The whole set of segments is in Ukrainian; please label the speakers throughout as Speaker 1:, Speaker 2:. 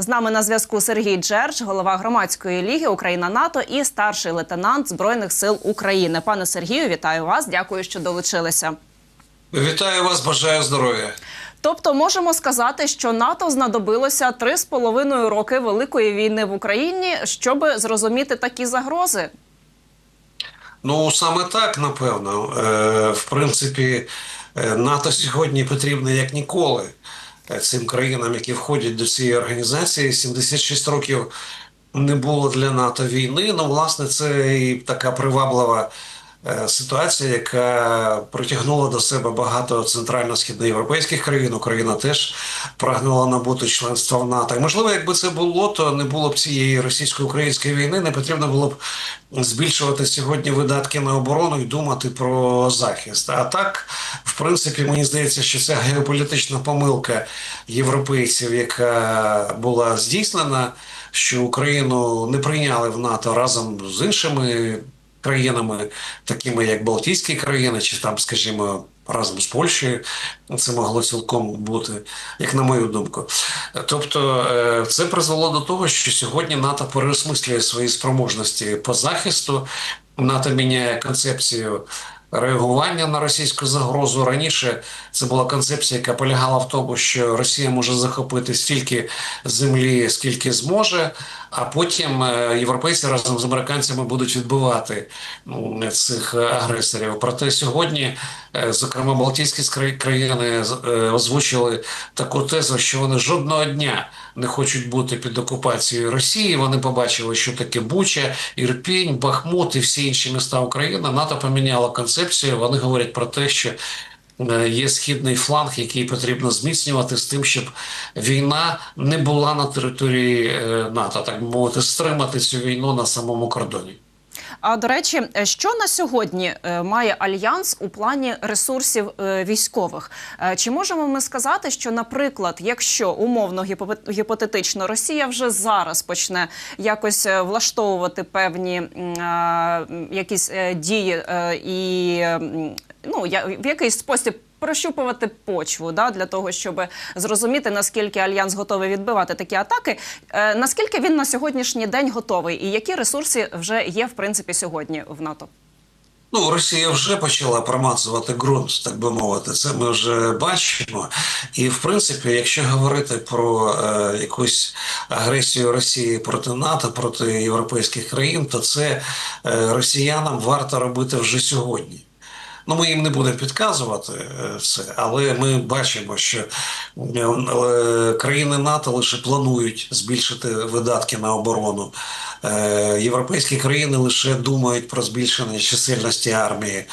Speaker 1: З нами на зв'язку Сергій Джердж, голова громадської ліги Україна НАТО і старший лейтенант Збройних сил України. Пане Сергію, вітаю вас. Дякую, що долучилися.
Speaker 2: Вітаю вас, бажаю здоров'я.
Speaker 1: Тобто, можемо сказати, що НАТО знадобилося три з половиною роки великої війни в Україні, щоб зрозуміти такі загрози.
Speaker 2: Ну саме так, напевно. Е, в принципі, е, НАТО сьогодні потрібно як ніколи цим країнам, які входять до цієї організації. 76 років не було для НАТО війни. Ну, власне, це і така приваблива. Е, Ситуація, яка притягнула до себе багато центрально-східноєвропейських країн, Україна теж прагнула набути членства в НАТО. Можливо, якби це було, то не було б цієї російсько-української війни, не потрібно було б збільшувати сьогодні видатки на оборону і думати про захист. А так, в принципі, мені здається, що це геополітична помилка європейців, яка була здійснена, що Україну не прийняли в НАТО разом з іншими країнами, такими як Балтійські країни, чи там, скажімо, разом з Польщею, це могло цілком бути, як на мою думку. Тобто, е, це призвело до того, що сьогодні НАТО переосмислює свої спроможності по захисту. НАТО міняє концепцію. Реагування на російську загрозу раніше це була концепція, яка полягала в тому, що Росія може захопити стільки землі, скільки зможе, а потім е, європейці разом з американцями будуть відбивати м, цих агресорів. Проте сьогодні, е, зокрема, Балтійські країни е, озвучили таку тезу, що вони жодного дня не хочуть бути під окупацією Росії. Вони побачили, що таке Буча, Ірпінь, Бахмут і всі інші міста України. НАТО поміняло концепцію. Вони говорять про те, що є східний фланг, який потрібно зміцнювати з тим, щоб війна не була на території е, НАТО, так би мовити, стримати цю війну на самому кордоні.
Speaker 1: А до речі, е, що на сьогодні е, має альянс у плані ресурсів е, військових? Чи можемо ми сказати, що, наприклад, якщо умовно гіпо- гіпотетично Росія вже зараз почне якось влаштовувати певні якісь дії і ну я в якийсь спосіб. Прощупувати почву да, для того, щоб зрозуміти, наскільки альянс готовий відбивати такі атаки. Е, наскільки він на сьогоднішній день готовий, і які ресурси вже є в принципі сьогодні в НАТО?
Speaker 2: Ну, Росія вже почала промацувати ґрунт, так би мовити. Це ми вже бачимо. І в принципі, якщо говорити про е, якусь агресію Росії проти НАТО, проти європейських країн, то це е, росіянам варто робити вже сьогодні. Ну, ми їм не будемо підказувати е, це, але ми бачимо, що е, країни НАТО лише планують збільшити видатки на оборону. Е, Європейські країни лише думають про збільшення чисельності армії.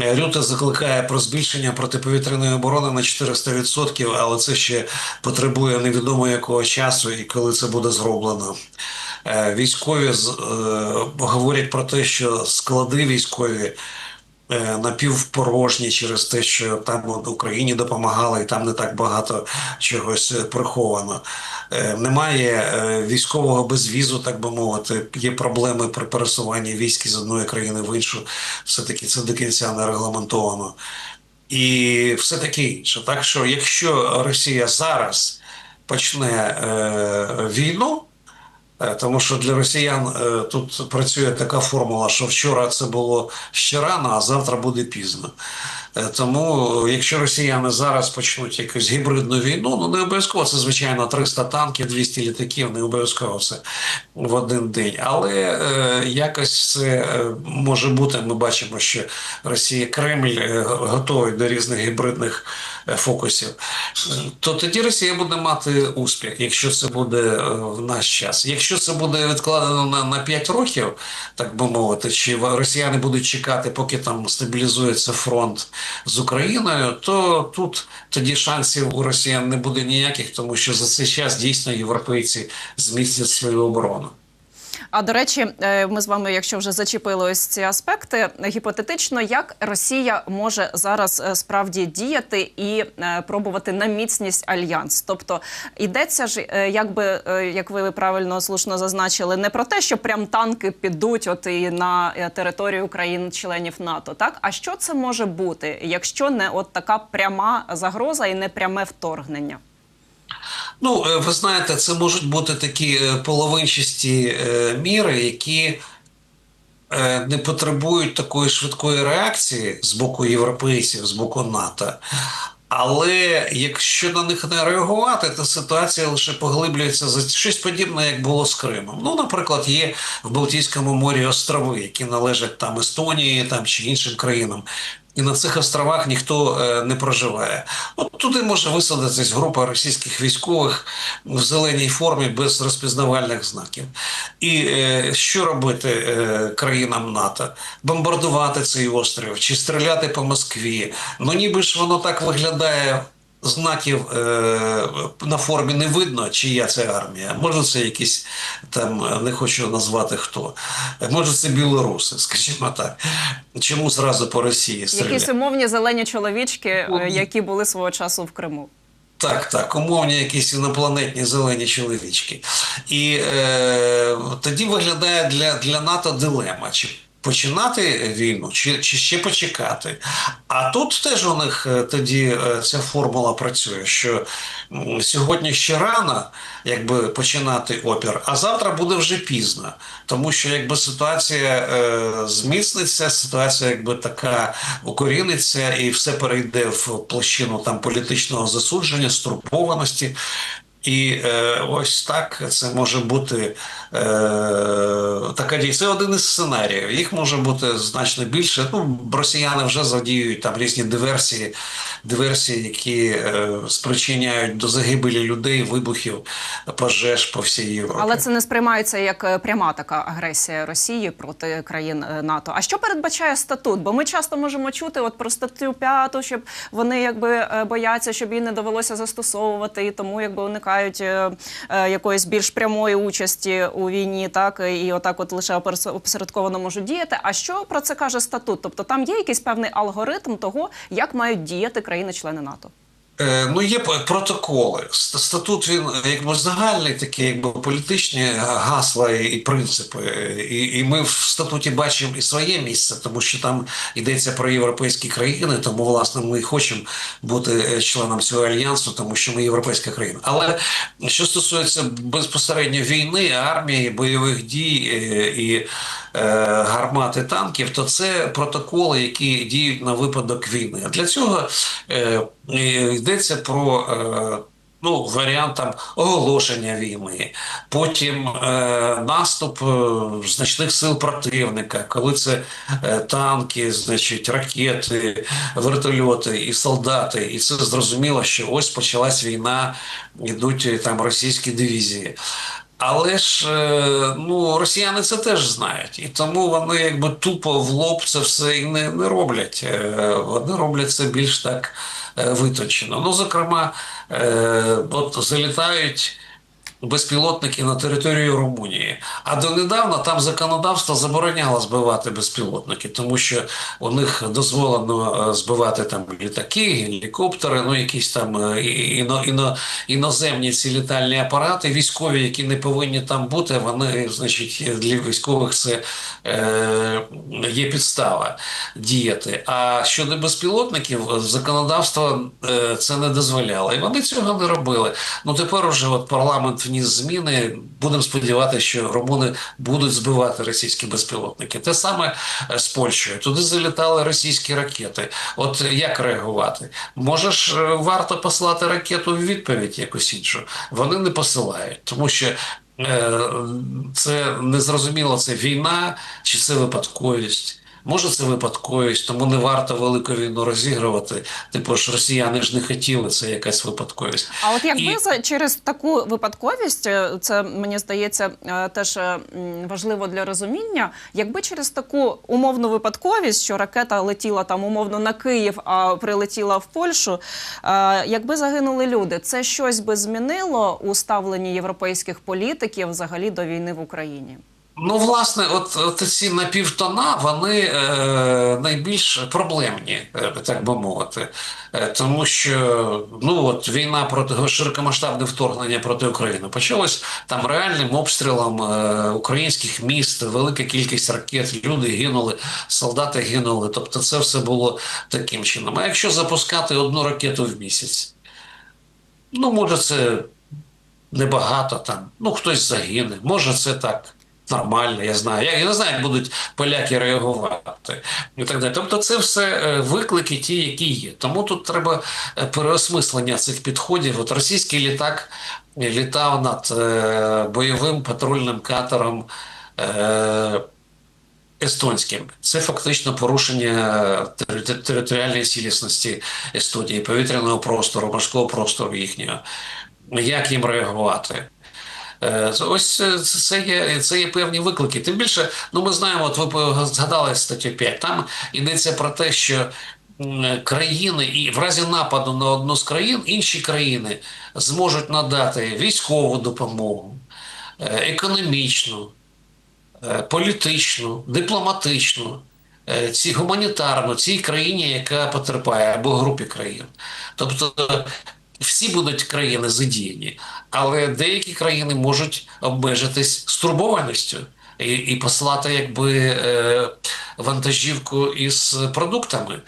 Speaker 2: Е, закликає про збільшення протиповітряної оборони на 400%, але це ще потребує невідомо якого часу і коли це буде зроблено. Військові говорять про те, що склади військові напівпорожні через те, що там Україні допомагали, і там не так багато чогось е, приховано. Е, Немає е, військового безвізу, так би мовити. Є проблеми при пересуванні військ з одної країни в іншу. Все-таки це до кінця не регламентовано. І все таке інше. Так що, якщо Росія зараз почне е, війну, Е, Тому що для росіян е, тут працює така формула, що вчора це було ще рано, а завтра буде пізно. Е, Тому, е, якщо росіяни зараз почнуть якусь гібридну війну, ну не обов'язково це, звичайно, 300 танків, 200 літаків, не обов'язково це в один день. Але е, якось це е, може бути. Ми бачимо, що Росія Кремль е, готовий до різних гібридних е, фокусів. Е, То тоді Росія буде мати успіх, якщо це буде е, в наш час. Якщо це буде відкладено на, на 5 років, так би мовити, чи росіяни будуть чекати, поки там стабілізується фронт з Україною, то тут тоді шансів у росіян не буде ніяких, тому що за цей час дійсно європейці змістять свою оборону.
Speaker 1: А до речі, е, ми з вами, якщо вже зачепили ось ці аспекти, гіпотетично, як Росія може зараз е, справді діяти і е, пробувати на міцність альянс? Тобто йдеться ж, якби як ви правильно слушно зазначили, не про те, що прям танки підуть от і на територію країн-членів НАТО, так а що це може бути, якщо не от така пряма загроза і не пряме вторгнення?
Speaker 2: Ну, е, ви знаєте, це можуть бути такі е, половинчасті е, міри, які не потребують такої швидкої реакції з боку європейців, з боку НАТО. Але якщо на них не реагувати, то ситуація лише поглиблюється за щось подібне, як було з Кримом. Ну, наприклад, є в Балтійському морі острови, які належать там Естонії там, чи іншим країнам. І на цих островах ніхто е, не проживає. От туди може висадитись група російських військових в зеленій формі без розпізнавальних знаків. І е, що робити е, країнам НАТО? Бомбардувати цей острів чи стріляти по Москві? Ну ніби ж воно так виглядає. Знаків е, на формі не видно, чия це армія. Може, це якісь там не хочу назвати хто. Може, це білоруси, скажімо так. Чому зразу по Росії стріляти?
Speaker 1: Якісь умовні зелені чоловічки, е, які були свого часу в Криму.
Speaker 2: Так, так, умовні якісь інопланетні зелені чоловічки. І е, тоді виглядає для, для НАТО дилема. Чи починати війну, чи, чи ще почекати. А тут теж у них е, тоді е, ця формула працює, що сьогодні ще рано якби, починати опір, а завтра буде вже пізно. Тому що якби ситуація е, зміцниться, ситуація якби така укоріниться і все перейде в площину там політичного засудження, стурбованості. І е, ось так це може бути е, така дія. Це один із сценаріїв. Їх може бути значно більше. Ну, росіяни вже задіюють там різні диверсії, диверсії, які е, спричиняють до загибелі людей, вибухів, пожеж по всій Європі.
Speaker 1: Але це не сприймається як е, пряма така агресія Росії проти країн е, НАТО. А що передбачає статут? Бо ми часто можемо чути от про статтю 5, щоб вони якби е, бояться, щоб її не довелося застосовувати, і тому якби уникають е, е, якоїсь більш прямої участі у війні, так і отак, от лише опосередковано можуть діяти. А що про це каже статут? Тобто там є якийсь певний алгоритм того, як мають діяти країни-члени НАТО.
Speaker 2: Е, Ну, є протоколи. Статут він якби загальний, такі якби політичні гасла і і принципи. І, і ми в статуті бачимо і своє місце, тому що там йдеться про європейські країни. Тому, власне, ми хочемо бути е, членом цього альянсу, тому що ми європейська країна. Але що стосується безпосередньо війни, армії, бойових дій е, і е, гармат і танків, то це протоколи, які діють на випадок війни. А для цього е, йдеться про. Е, Ну, варіант там оголошення війни, потім е, наступ е, значних сил противника, коли це е, танки, значить, ракети, вертольоти і солдати. І це зрозуміло, що ось почалась війна, йдуть там російські дивізії. Але ж е, ну, росіяни це теж знають, і тому вони якби тупо в лоб це все і не, не роблять. Е, Вони роблять це більш так виточено. витончено. Ну, зокрема, е, от залітають безпілотники на територію Румунії. А донедавна там законодавство забороняло збивати безпілотники, тому що у них дозволено е, збивати там літаки, гелікоптери, ну якісь там е, іно, іно, іноземні ці літальні апарати, військові, які не повинні там бути, вони, значить, для військових це е, є підстава діяти. А щодо безпілотників, е, законодавство це не дозволяло. І вони цього не робили. Ну тепер уже от парламент вніс зміни. Будемо сподіватися, що румуни будуть збивати російські безпілотники. Те саме е, з Польщею. Туди залітали російські ракети. От як реагувати? Може е, варто послати ракету в відповідь якусь іншу. Вони не посилають, тому що. е, Це незрозуміло, це війна чи це випадковість. Може, це випадковість, тому не варто велику війну розігрувати. Типу ж росіяни ж не хотіли, це якась випадковість.
Speaker 1: А от якби
Speaker 2: І-
Speaker 1: через таку випадковість, е, це мені здається е, теж е, важливо для розуміння, якби через таку умовну випадковість, що ракета летіла там умовно на Київ, а прилетіла в Польщу, якби загинули люди, це щось би змінило у ставленні європейських політиків взагалі до війни в Україні.
Speaker 2: Ну, власне, от, от ці напівтона, вони е, найбільш проблемні, е, так би мовити. Е, тому що ну, от, війна проти широкомасштабне вторгнення проти України почалось там реальним обстрілом е, українських міст, велика кількість ракет, люди гинули, солдати гинули. Тобто це все було таким чином. А якщо запускати одну ракету в місяць, ну, може, це небагато там. Ну хтось загине. Може, це так. Нормально, я знаю. Я, не знаю, як будуть поляки реагувати і так далі. Тобто, це все е, виклики, ті, які є. Тому тут треба е, переосмислення цих підходів. От російський літак літав над е, бойовим патрульним катером естонським. Це фактично порушення територіальної цілісності Естонії, повітряного простору, морського простору їхнього. Як їм реагувати? Е, Ось е, це є, це є певні виклики. Тим більше, ну ми знаємо, от ви згадали статтю 5, там йдеться про те, що країни, і в разі нападу на одну з країн, інші країни зможуть надати військову допомогу, е, економічну, політичну, дипломатичну, ці гуманітарну цій країні, яка потерпає, або групі країн. Тобто всі будуть країни задіяні, але деякі країни можуть обмежитись стурбованістю і, і послати якби е, вантажівку із продуктами.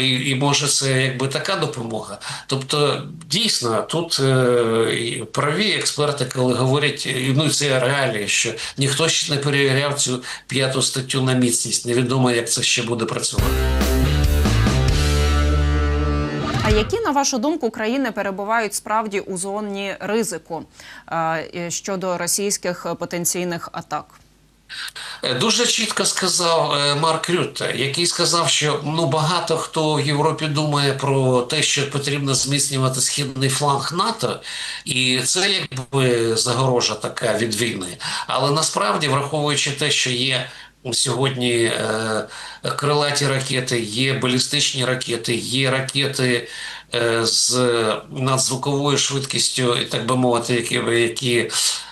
Speaker 2: І, і може це якби така допомога. Тобто, дійсно, тут е, праві експерти, коли говорять, ну це реалії, що ніхто ще не перевіряв цю п'яту статтю на міцність. Невідомо, як це ще буде працювати.
Speaker 1: Які, на вашу думку, країни перебувають справді у зоні ризику е, щодо російських потенційних атак?
Speaker 2: Е, Дуже чітко сказав е, Марк Рютте, який сказав, що ну багато хто в Європі думає про те, що потрібно зміцнювати східний фланг НАТО, і це якби загорожа така від війни. Але насправді, враховуючи те, що є сьогодні е, крилаті ракети, є балістичні ракети, є ракети е, з надзвуковою швидкістю, так би мовити, які, які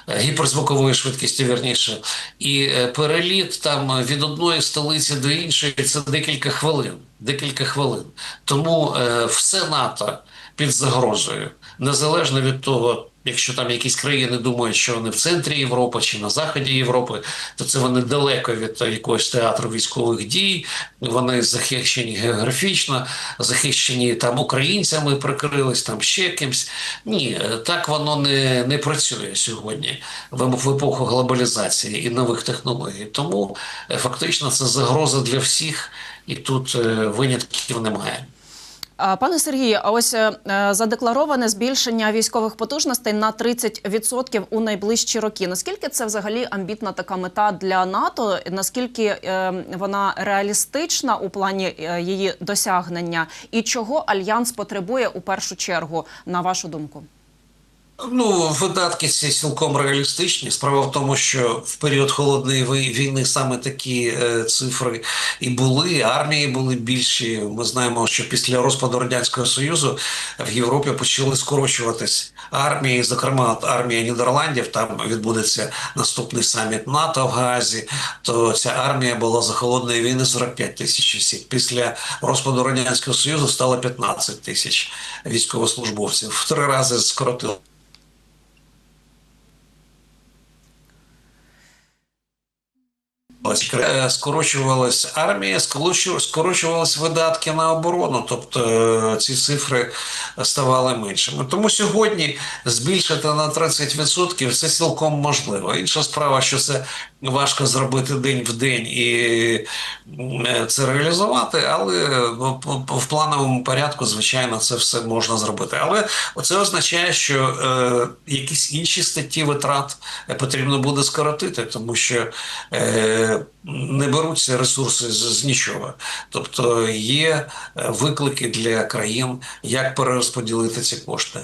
Speaker 2: е, гіперзвуковою швидкістю, вірніше, і переліт там від одної столиці до іншої це декілька хвилин. Декілька хвилин. Тому все НАТО під загрозою, незалежно від того, якщо там якісь країни думають, що вони в центрі Європи чи на заході Європи, то це вони далеко від якогось театру військових дій. Вони захищені географічно, захищені там українцями, прикрились там ще кимсь. Ні, так воно не, не працює сьогодні в, в епоху глобалізації і нових технологій. Тому е, фактично це загроза для всіх, і тут е, винятків немає.
Speaker 1: Пане Сергію, а ось е, задеклароване збільшення військових потужностей на 30% у найближчі роки. Наскільки це взагалі амбітна така мета для НАТО? Наскільки е, вона реалістична у плані е, її досягнення? І чого альянс потребує у першу чергу, на вашу думку?
Speaker 2: Ну, видатки ці цілком реалістичні. Справа в тому, що в період холодної війни саме такі е, цифри і були. Армії були більші. Ми знаємо, що після розпаду радянського союзу в Європі почали скорочуватись армії. Зокрема, от армія Нідерландів. Там відбудеться наступний саміт НАТО в Газі. То ця армія була за холодної війни 45 тисяч осіб. Після розпаду радянського союзу стало 15 тисяч військовослужбовців. В три рази скоротили. Скорочувалась армія, скорочу- скорочувались видатки на оборону, тобто е, ці цифри ставали меншими. Тому сьогодні збільшити на 30% це цілком можливо. Інша справа, що це важко зробити день в день і е, це реалізувати, але ну, в плановому порядку, звичайно, це все можна зробити. Але це означає, що е, якісь інші статті витрат е, потрібно буде скоротити, тому що не беруться ресурси з, нічого. Тобто є виклики для країн, як перерозподілити ці кошти.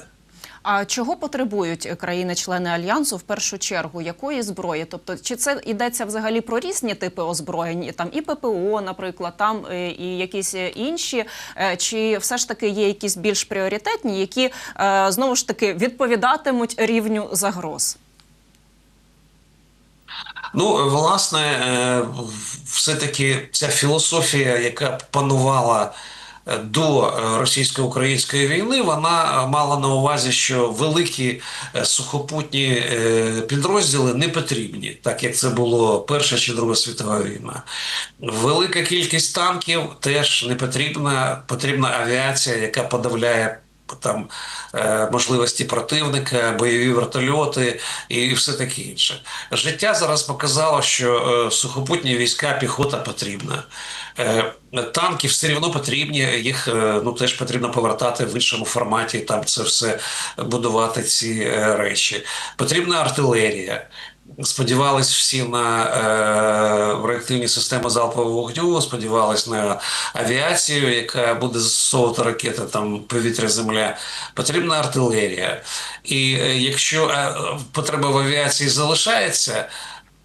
Speaker 1: А чого потребують країни-члени альянсу в першу чергу? Якої зброї? Тобто, чи це йдеться взагалі про різні типи озброєнь, там і ППО, наприклад, там е, і якісь інші, Е, чи все ж таки є якісь більш пріоритетні, які е, знову ж таки відповідатимуть рівню загроз?
Speaker 2: Ну, власне, е, все-таки ця філософія, яка панувала е, до е, російсько-української війни, вона е, мала на увазі, що великі е, сухопутні підрозділи не потрібні, так як це було Перша чи Друга світова війна. Велика кількість танків теж не потрібна. Потрібна авіація, яка подавляє там е, можливості противника, бойові вертольоти і все таке інше. Життя зараз показало, що е, сухопутні війська, піхота потрібна. Е, Танки все одно потрібні, їх ну теж потрібно повертати в іншому форматі. Там це все будувати ці речі. Потрібна артилерія. Сподівались всі на е, реактивні системи залпового вогню, сподівались на авіацію, яка буде застосовувати ракети там повітря-земля. Потрібна артилерія. І е, якщо е, потреба в авіації залишається,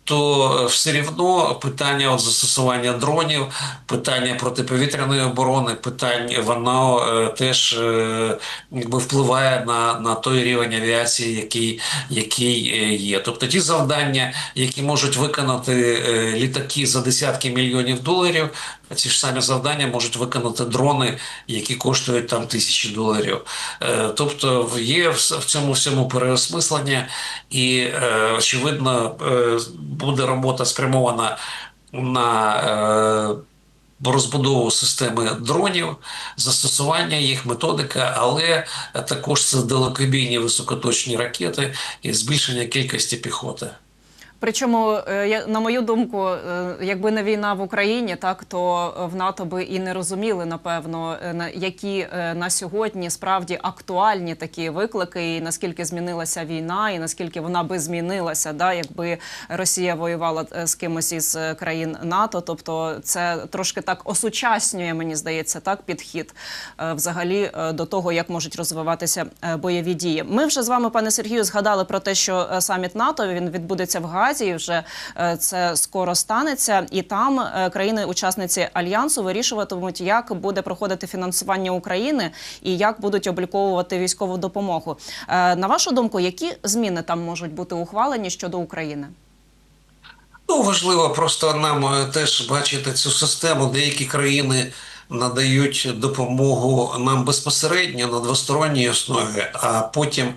Speaker 2: то все рівно питання от застосування дронів, питання протиповітряної оборони, питання воно е, теж е, якби впливає на, на той рівень авіації, який, який е, є. Тобто ті завдання, які можуть виконати е, літаки за десятки мільйонів доларів, ці ж самі завдання можуть виконати дрони, які коштують там тисячі доларів. Е, Тобто є в цьому всьому переосмислення, і е, очевидно е, буде робота спрямована на розбудову системи дронів, застосування їх, методика, але також це далекобійні високоточні ракети і збільшення кількості піхоти.
Speaker 1: Причому, е, на мою думку, е, якби не війна в Україні, так то в НАТО би і не розуміли, напевно, е, на які е, на сьогодні справді актуальні такі виклики, і наскільки змінилася війна, і наскільки вона би змінилася, да, якби Росія воювала е, з кимось із е, країн НАТО. Тобто, це трошки так осучаснює, мені здається, так підхід е, взагалі е, до того, як можуть розвиватися е, бойові дії. Ми вже з вами, пане Сергію, згадали про те, що е, саміт НАТО він відбудеться в Газі. І Вже е, це скоро станеться, і там е, країни-учасниці альянсу вирішуватимуть, як буде проходити фінансування України і як будуть обліковувати військову допомогу. Е, На вашу думку, які зміни там можуть бути ухвалені щодо України?
Speaker 2: Ну, важливо просто нам теж бачити цю систему. Деякі країни надають допомогу нам безпосередньо на двосторонній основі, а потім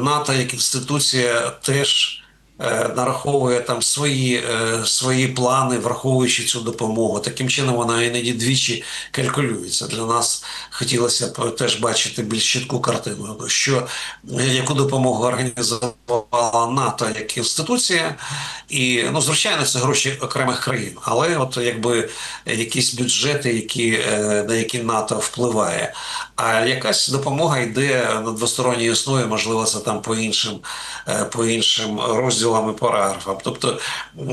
Speaker 2: НАТО як інституція теж. Е, Нараховує там свої, е, свої плани, враховуючи цю допомогу. Таким чином вона іноді двічі калькулюється. Для нас хотілося б теж бачити більш чітку картину, що е, яку допомогу організувала НАТО як інституція, і ну звичайно, це гроші окремих країн, але от якби якісь бюджети, які на які НАТО впливає. А якась допомога йде на двосторонній основі, можливо, це там по іншим, по іншим розділам і параграфам. Тобто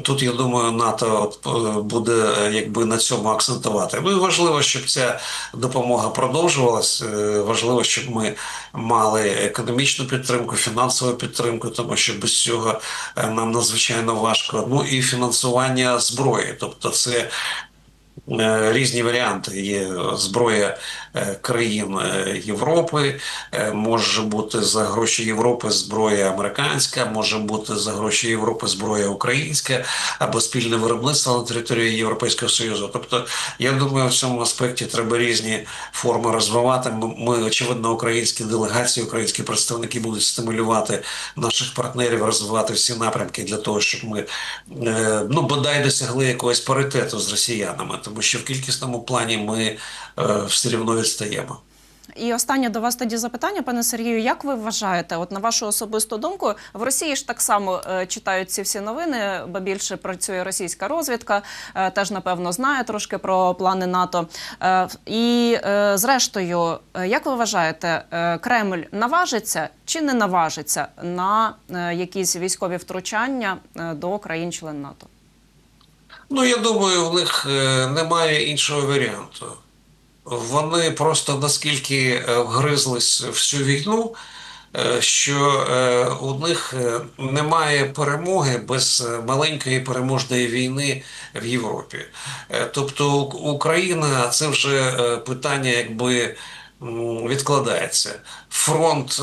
Speaker 2: тут я думаю, НАТО е, буде е, якби на цьому акцентувати. Ну і важливо, щоб ця допомога продовжувалась. Е, Важливо, щоб ми мали економічну підтримку, фінансову підтримку, тому що без цього нам надзвичайно важко. Ну і фінансування зброї, тобто це. Е, Різні варіанти є зброя е, країн е, Європи, може бути за гроші Європи зброя американська, може бути за гроші Європи зброя українська або спільне виробництво на території Європейського Союзу. Тобто, я думаю, в цьому аспекті треба різні форми розвивати. Ми, очевидно, українські делегації, українські представники будуть стимулювати наших партнерів розвивати всі напрямки для того, щоб ми ну бодай досягли якогось паритету з росіянами, тому що в кількісному плані ми е, все рівно відстаємо.
Speaker 1: І останнє до вас тоді запитання, пане Сергію. Як ви вважаєте, от на вашу особисту думку, в Росії ж так само е, читають ці всі новини, бо більше працює російська розвідка, е, теж напевно знає трошки про плани НАТО. І зрештою, як ви вважаєте, Кремль наважиться чи не наважиться на якісь військові втручання до країн-член НАТО?
Speaker 2: Ну, я думаю, в них е, немає іншого варіанту. Вони просто наскільки е, вгризлись в цю війну, е, що у них немає перемоги без маленької переможної війни в Європі. Тобто Україна це вже питання, якби відкладається. Фронт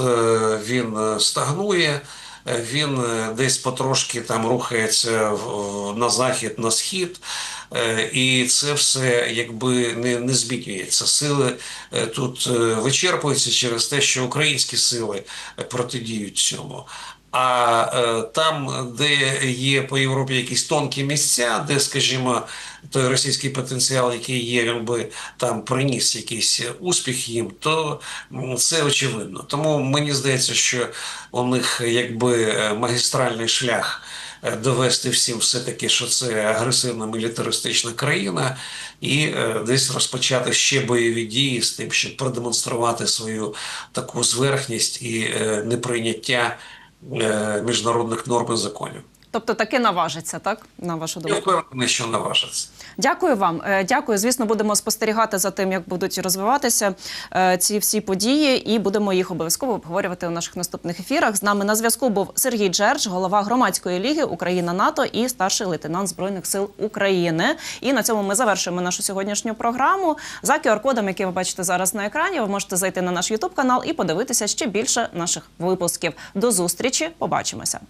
Speaker 2: він стагнує. Він е, десь потрошки там рухається на захід, на схід, Е, і це все якби не, не змінюється. Сили е, тут вичерпуються через те, що українські сили протидіють цьому. А е, там, де є по Європі якісь тонкі місця, де, скажімо, той російський потенціал, який є, він би там приніс якийсь успіх їм, то це очевидно. Тому мені здається, що у них якби е, магістральний шлях е, довести всім все-таки, що це агресивна мілітаристична країна, і е, десь розпочати ще бойові дії з тим, щоб продемонструвати свою таку зверхність і е, неприйняття міжнародних норм і законів.
Speaker 1: Тобто таки наважиться, так на вашу
Speaker 2: Я
Speaker 1: думку?
Speaker 2: впевнений, що наважиться.
Speaker 1: Дякую вам. Е, Дякую. Звісно, будемо спостерігати за тим, як будуть розвиватися е, ці всі події, і будемо їх обов'язково обговорювати у наших наступних ефірах. З нами на зв'язку був Сергій Джердж, голова громадської ліги Україна НАТО і старший лейтенант збройних сил України. І на цьому ми завершуємо нашу сьогоднішню програму. За QR-кодом, який ви бачите зараз на екрані, ви можете зайти на наш YouTube канал і подивитися ще більше наших випусків. До зустрічі. Побачимося.